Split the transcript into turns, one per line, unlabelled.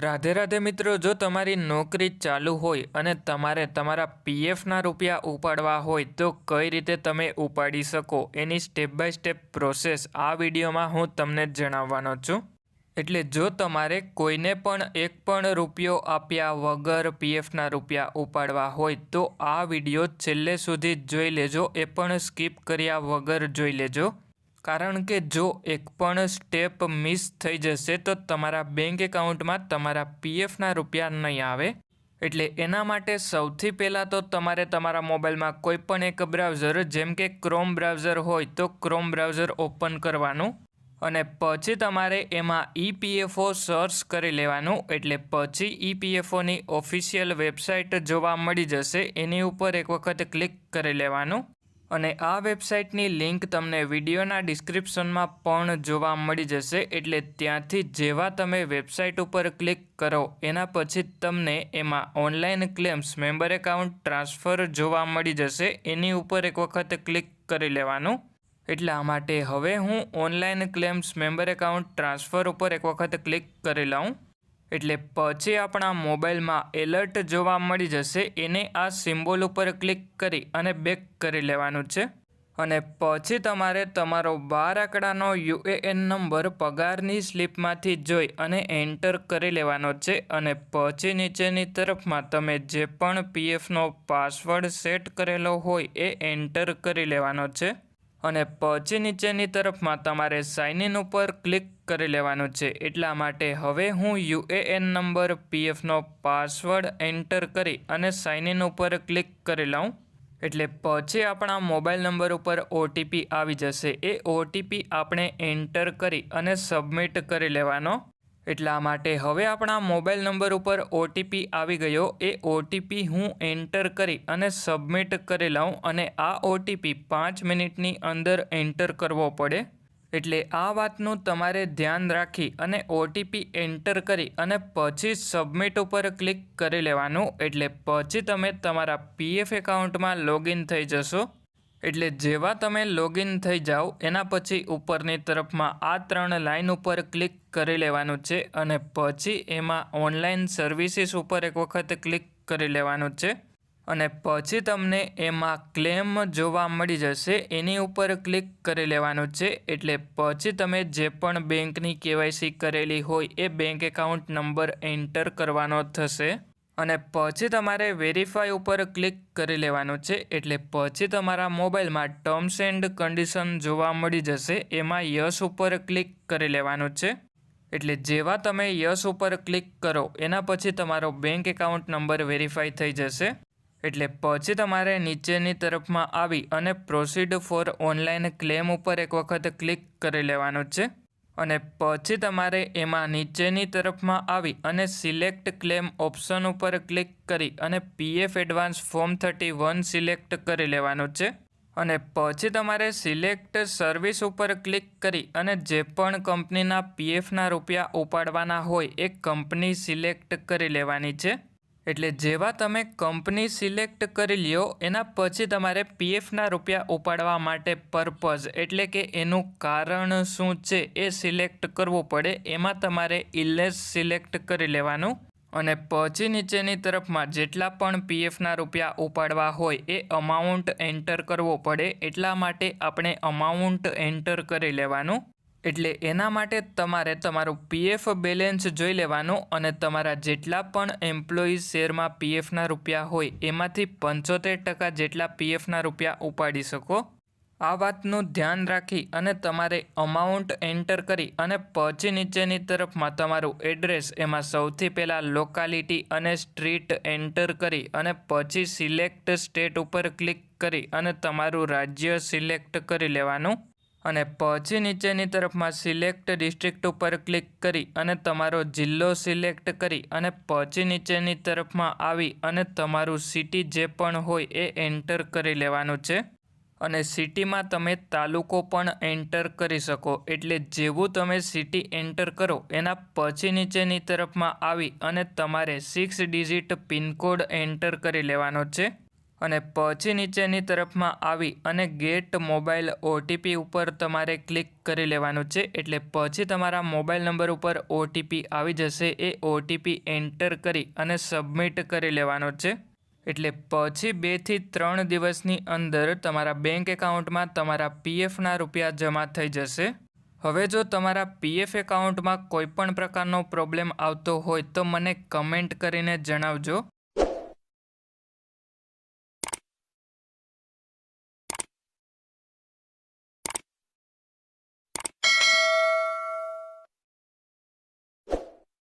રાધે રાધે મિત્રો, જો તમારી નોકરી ચાલુ હોય અને તમારે તમારા પીએફના રૂપિયા ઉપાડવા હોય, તો કઈ રીતે તમે ઉપાડી શકો? એની સ્ટેપ બાય સ્ટેપ પ્રોસેસ આ વિડીયોમાં હું તમને જણાવવાનો છું. એટલે જો તમારે કોઈને પણ એક પણ રૂપિયો આપ્યા વગર પીએફના રૂપિયા ઉપાડવા હોય, તો આ વીડિયો છેલ્લે સુધી જોઈ લેજો, એ પણ સ્કીપ કર્યા વગર જોઈ લેજો. કારણ કે જો એક પણ સ્ટેપ મિસ થઈ જશે, તો તમારા બેંક એકાઉન્ટમાં તમારા પીએફના રૂપિયા નહીં આવે. એટલે એના માટે સૌથી પહેલાં તો તમારે તમારા મોબાઈલમાં કોઈ પણ એક બ્રાઉઝર જેમ કે ક્રોમ બ્રાઉઝર હોય, તો ક્રોમ બ્રાઉઝર ઓપન કરવાનું. અને પછી તમારે એમાં ઈપીએફઓ સર્ચ કરી લેવાનું. એટલે પછી ઈપીએફઓની ઓફિશિયલ વેબસાઇટ જોવા મળી જશે. એની ઉપર એક વખત ક્લિક કરી લેવાનું. અને આ વેબસાઇટની લિંક તમને વિડીયોના ડિસ્ક્રિપ્શનમાં પણ જોવા મળી જશે, એટલે ત્યાંથી જેવા તમે વેબસાઇટ ઉપર ક્લિક કરો, એના પછી તમને એમાં online claims, member account transfer જોવા મળી જશે, એની ઉપર એક વખત ક્લિક કરી લેવાનું. એટલા માટે હવે હું online claims, member account transfer ઉપર એક વખત ક્લિક કરી લઉં. એટલે પછી આપણા મોબાઈલમાં એલર્ટ જોવા મળી જશે, એને આ સિમ્બોલ ઉપર ક્લિક કરી અને બેક કરી લેવાનું છે. અને પછી તમારે તમારો બાર આંકડાનો યુએએન નંબર પગારની સ્લીપમાંથી જોઈ અને એન્ટર કરી લેવાનો છે અને પછી નીચેની તરફમાં તમે જે પણ પીએફનો પાસવર્ડ સેટ કરેલો હોય એ એન્ટર કરી લેવાનો છે. અને પછી નીચેની તરફમાં તમારે સાઇન ઇન ઉપર ક્લિક કરી લેવાનું છે. એટલા માટે હવે હું યુએએન નંબર પીએફનો પાસવર્ડ એન્ટર કરી અને સાઇન ઇન ઉપર ક્લિક કરી લઉં. એટલે પછી આપણા મોબાઈલ નંબર ઉપર ઓટીપી આવી જશે. એ ઓટીપી આપણે એન્ટર કરી અને સબમિટ કરી લેવાનો. એટલા માટે હવે આપણા મોબાઈલ નંબર ઉપર ઓટીપી આવી ગયો. એ ઓટીપી હું એન્ટર કરી અને સબમિટ કરી લઉં અને આ ઓટીપી પાંચ મિનિટની અંદર એન્ટર કરવો પડે. એટલે આ વાતનું તમારે ધ્યાન રાખી અને ઓટીપી એન્ટર કરી અને પછી સબમિટ ઉપર ક્લિક કરી લેવાનું. એટલે પછી તમે તમારા પીએફ એકાઉન્ટમાં લોગિન થઈ જશો. એટલે જેવા તમે લોગિન થઈ જાઓ, એના પછી ઉપરની તરફમાં આ ત્રણ લાઇન ઉપર ક્લિક કરી લેવાનું છે અને પછી એમાં ઓનલાઈન સર્વિસીસ ઉપર એક વખત ક્લિક કરી લેવાનું છે. અને પછી તમને એમાં ક્લેમ જોવા મળી જશે, એની ઉપર ક્લિક કરી લેવાનું છે. એટલે પછી તમે જે પણ બેંકની કેવાયસી કરેલી હોય, એ બેંક એકાઉન્ટ નંબર એન્ટર કરવાનો થશે. અને પછી તમારે વેરીફાઈ ઉપર ક્લિક કરી લેવાનું છે. એટલે પછી તમારા મોબાઈલમાં ટર્મ્સ એન્ડ કન્ડિશન જોવા મળી જશે. એમાં યસ ઉપર ક્લિક કરી લેવાનું છે. એટલે જેવા તમે યસ ઉપર ક્લિક કરો, એના પછી તમારો બેંક એકાઉન્ટ નંબર વેરીફાઈ થઈ જશે. એટલે પછી તમારે નીચેની તરફમાં આવી અને પ્રોસીડ ફોર ઓનલાઈન ક્લેમ ઉપર એક વખત ક્લિક કરી લેવાનું છે. અને પછી તમારે એમાં નીચેની તરફમાં આવી અને સિલેક્ટ ક્લેમ ઓપ્શન ઉપર ક્લિક કરી અને PF advance form thirty one select કરી લેવાનું છે. અને પછી તમારે સિલેક્ટ સર્વિસ ઉપર ક્લિક કરી અને જે પણ કંપનીના પીએફના રૂપિયા ઉપાડવાના હોય એ કંપની સિલેક્ટ કરી લેવાની છે. એટલે જેવા તમે કંપની સિલેક્ટ કરી લ્યો, એના પછી તમારે પીએફના રૂપિયા ઉપાડવા માટે પર્પઝ એટલે કે એનું કારણ શું છે એ સિલેક્ટ કરવું પડે. એમાં તમારે ઇલેસ સિલેક્ટ કરી લેવાનું અને પછી નીચેની તરફમાં જેટલા પણ પીએફના રૂપિયા ઉપાડવા હોય એ અમાઉન્ટ એન્ટર કરવો પડે. એટલા માટે આપણે અમાઉન્ટ એન્ટર કરી લેવાનું. એટલે એના માટે તમારે તમારું પીએફ બેલેન્સ જોઈ લેવાનું અને તમારા જેટલા પણ એમ્પ્લોઈઝ શેરમાં પીએફના રૂપિયા હોય એમાંથી પંચોતેર ટકા જેટલા પીએફના રૂપિયા ઉપાડી શકો. આ વાતનું ધ્યાન રાખી અને તમારે અમાઉન્ટ એન્ટર કરી અને પછી નીચેની તરફમાં તમારું એડ્રેસ એમાં સૌથી પહેલાં લોકાલિટી અને સ્ટ્રીટ એન્ટર કરી અને પછી સિલેક્ટ સ્ટેટ ઉપર ક્લિક કરી અને તમારું રાજ્ય સિલેક્ટ કરી લેવાનું. અને પછી નીચેની તરફમાં સિલેક્ટ ડિસ્ટ્રિક્ટ ઉપર ક્લિક કરી અને તમારો જિલ્લો સિલેક્ટ કરી અને પછી નીચેની તરફમાં આવી અને તમારું સિટી જે પણ હોય એ એન્ટર કરી લેવાનું છે. અને સિટીમાં તમે તાલુકો પણ એન્ટર કરી શકો, એટલે જેવું તમે સિટી એન્ટર કરો, એના પછી નીચેની તરફમાં આવી અને તમારે સિક્સ ડિજિટ પિનકોડ એન્ટર કરી લેવાનો છે. અને પછી નીચેની તરફમાં આવી અને ગેટ મોબાઈલ ઓટીપી ઉપર તમારે ક્લિક કરી લેવાનું છે. એટલે પછી તમારા મોબાઈલ નંબર ઉપર ઓટીપી આવી જશે. એ ઓટીપી એન્ટર કરી અને સબમિટ કરી લેવાનો છે. એટલે પછી બેથી ત્રણ દિવસની અંદર તમારા બેંક એકાઉન્ટમાં તમારા પીએફના રૂપિયા જમા થઈ જશે. હવે જો તમારા પીએફ એકાઉન્ટમાં કોઈપણ પ્રકારનો પ્રોબ્લેમ આવતો હોય તો મને કમેન્ટ કરીને જણાવજો.